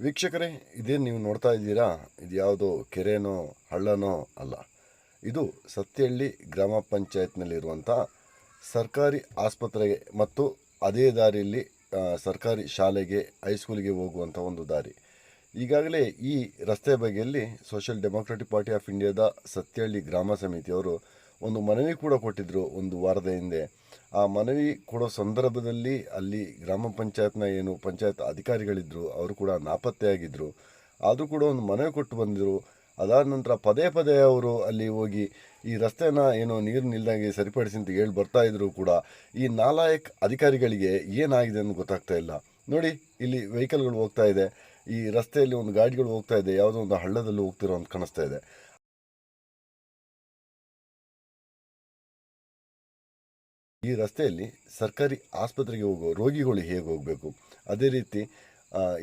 ವೀಕ್ಷಕರೇ ಇದೇನು ನೀವು ನೋಡ್ತಾ ಇದ್ದೀರಾ? ಇದು ಯಾವುದೋ ಕೆರೆನೋ, ಹಳ್ಳನೋ ಅಲ್ಲ. ಇದು ಸತ್ಯಹಳ್ಳಿ ಗ್ರಾಮ ಪಂಚಾಯತ್ನಲ್ಲಿರುವಂಥ ಸರ್ಕಾರಿ ಆಸ್ಪತ್ರೆಗೆ ಮತ್ತು ಅದೇ ದಾರಿಯಲ್ಲಿ ಸರ್ಕಾರಿ ಶಾಲೆಗೆ ಹೈಸ್ಕೂಲಿಗೆ ಹೋಗುವಂಥ ಒಂದು ದಾರಿ. ಈಗಾಗಲೇ ಈ ರಸ್ತೆ ಬಗೆಯಲ್ಲಿ ಸೋಷಿಯಲ್ ಡೆಮೋಕ್ರೆಟಿಕ್ ಪಾರ್ಟಿ ಆಫ್ ಇಂಡಿಯಾದ ಸತ್ಯಹಳ್ಳಿ ಗ್ರಾಮ ಸಮಿತಿಯವರು ಒಂದು ಮನವಿ ಕೂಡ ಕೊಟ್ಟಿದ್ದರು ಒಂದು ವಾರದ ಹಿಂದೆ. ಆ ಮನವಿ ಕೊಡೋ ಸಂದರ್ಭದಲ್ಲಿ ಅಲ್ಲಿ ಗ್ರಾಮ ಪಂಚಾಯತ್ನ ಏನು ಪಂಚಾಯತ್ ಅಧಿಕಾರಿಗಳಿದ್ದರು ಅವರು ಕೂಡ ನಾಪತ್ತೆಯಾಗಿದ್ದರು ಆದರೂ ಕೂಡ ಒಂದು ಮನವಿ ಕೊಟ್ಟು ಬಂದಿದ್ದರು ಅದಾದ ನಂತರ ಪದೇ ಪದೇ ಅವರು ಅಲ್ಲಿ ಹೋಗಿ ಈ ರಸ್ತೆನ ಏನೋ ನೀರು ನಿಲ್ದಂಗೆ ಸರಿಪಡಿಸಿ ಅಂತ ಹೇಳಿ ಬರ್ತಾ ಇದ್ರು ಕೂಡ. ಈ ನಾಲಾಯಕ್ ಅಧಿಕಾರಿಗಳಿಗೆ ಏನಾಗಿದೆ ಅಂತ ಗೊತ್ತಾಗ್ತಾ ಇಲ್ಲ. ನೋಡಿ, ಇಲ್ಲಿ ವೆಹಿಕಲ್ಗಳು ಹೋಗ್ತಾ ಇದೆ. ಈ ರಸ್ತೆಯಲ್ಲಿ ಒಂದು ಗಾಡಿಗಳು ಹೋಗ್ತಾ ಇದೆ. ಯಾವುದೋ ಒಂದು ಹಳ್ಳದಲ್ಲಿ ಹೋಗ್ತಿರೋ ಅಂತ ಕಾಣಿಸ್ತಾ ಇದೆ. ಈ ರಸ್ತೆಯಲ್ಲಿ ಸರ್ಕಾರಿ ಆಸ್ಪತ್ರೆಗೆ ಹೋಗೋ ರೋಗಿಗಳು ಹೇಗೆ ಹೋಗಬೇಕು? ಅದೇ ರೀತಿ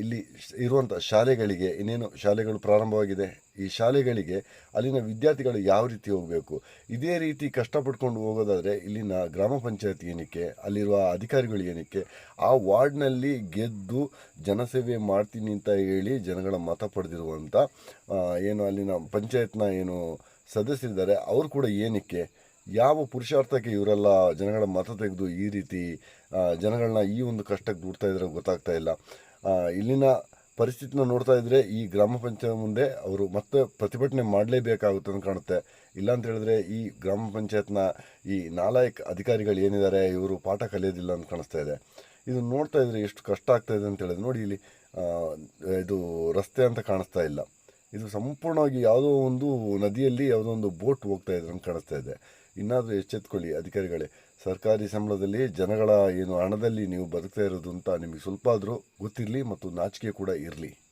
ಇಲ್ಲಿ ಇರುವಂಥ ಶಾಲೆಗಳಿಗೆ ಇನ್ನೇನು ಶಾಲೆಗಳು ಪ್ರಾರಂಭವಾಗಿದೆ? ಈ ಶಾಲೆಗಳಿಗೆ ಅಲ್ಲಿನ ವಿದ್ಯಾರ್ಥಿಗಳು ಯಾವ ರೀತಿ ಹೋಗಬೇಕು? ಇದೇ ರೀತಿ ಕಷ್ಟಪಟ್ಕೊಂಡು ಹೋಗೋದಾದರೆ ಇಲ್ಲಿನ ಗ್ರಾಮ ಪಂಚಾಯತ್ ಏನಕ್ಕೆ, ಅಲ್ಲಿರುವ ಅಧಿಕಾರಿಗಳು ಏನಕ್ಕೆ, ಆ ವಾರ್ಡ್ನಲ್ಲಿ ಗೆದ್ದು ಜನಸೇವೆ ಮಾಡ್ತೀನಿ ಅಂತ ಹೇಳಿ ಜನಗಳ ಮತ ಪಡೆದಿರುವಂಥ ಏನು ಅಲ್ಲಿನ ಪಂಚಾಯತ್ನ ಏನು ಸದಸ್ಯರಿದ್ದಾರೆ, ಅವರು ಕೂಡ ಏನಕ್ಕೆ ಯಾವ ಪುರುಷಾರ್ಥಕ್ಕೆ ಇವರೆಲ್ಲ ಜನಗಳ ಮತ ತೆಗೆದು ಈ ರೀತಿ ಜನಗಳನ್ನ ಈ ಒಂದು ಕಷ್ಟಕ್ಕೆ ದೂಡ್ತಾ ಇದ್ರೆ ಗೊತ್ತಾಗ್ತಾ ಇಲ್ಲ. ಇಲ್ಲಿನ ಪರಿಸ್ಥಿತಿನ ನೋಡ್ತಾ ಇದ್ರೆ ಈ ಗ್ರಾಮ ಪಂಚಾಯತ್ ಮುಂದೆ ಅವರು ಮತ್ತೆ ಪ್ರತಿಭಟನೆ ಮಾಡಲೇಬೇಕಾಗುತ್ತೆ ಅಂತ ಕಾಣುತ್ತೆ. ಇಲ್ಲ ಅಂತ ಹೇಳಿದ್ರೆ ಈ ಗ್ರಾಮ ಪಂಚಾಯತ್ನ ಈ ನಾಲಾಯಕ್ ಅಧಿಕಾರಿಗಳು ಏನಿದ್ದಾರೆ, ಇವರು ಪಾಠ ಕಲಿಯೋದಿಲ್ಲ ಅಂತ ಕಾಣಿಸ್ತಾ ಇದೆ. ಇದು ನೋಡ್ತಾ ಇದ್ರೆ ಎಷ್ಟು ಕಷ್ಟ ಆಗ್ತಾ ಇದೆ ಅಂತ ಹೇಳಿದ್ರೆ ನೋಡಿ ಇಲ್ಲಿ ಇದು ರಸ್ತೆ ಅಂತ ಕಾಣಿಸ್ತಾ ಇಲ್ಲ. ಇದು ಸಂಪೂರ್ಣವಾಗಿ ಯಾವುದೋ ಒಂದು ನದಿಯಲ್ಲಿ ಯಾವುದೋ ಒಂದು ಬೋಟ್ ಹೋಗ್ತಾ ಇದೆ ಅಂತ ಕಾಣಿಸ್ತಾ ಇದೆ. ಇನ್ನಾದರೂ ಎಚ್ಚೆತ್ಕೊಳ್ಳಿ ಅಧಿಕಾರಿಗಳೇ. ಸರ್ಕಾರಿ ಸಂಬಳದಲ್ಲಿ ಜನಗಳ ಏನು ಹಣದಲ್ಲಿ ನೀವು ಬದುಕ್ತಾ ಇರೋದು ಅಂತ ನಿಮಗೆ ಸ್ವಲ್ಪ ಆದರೂ ಗೊತ್ತಿರಲಿ ಮತ್ತು ನಾಚಿಕೆ ಕೂಡ ಇರಲಿ.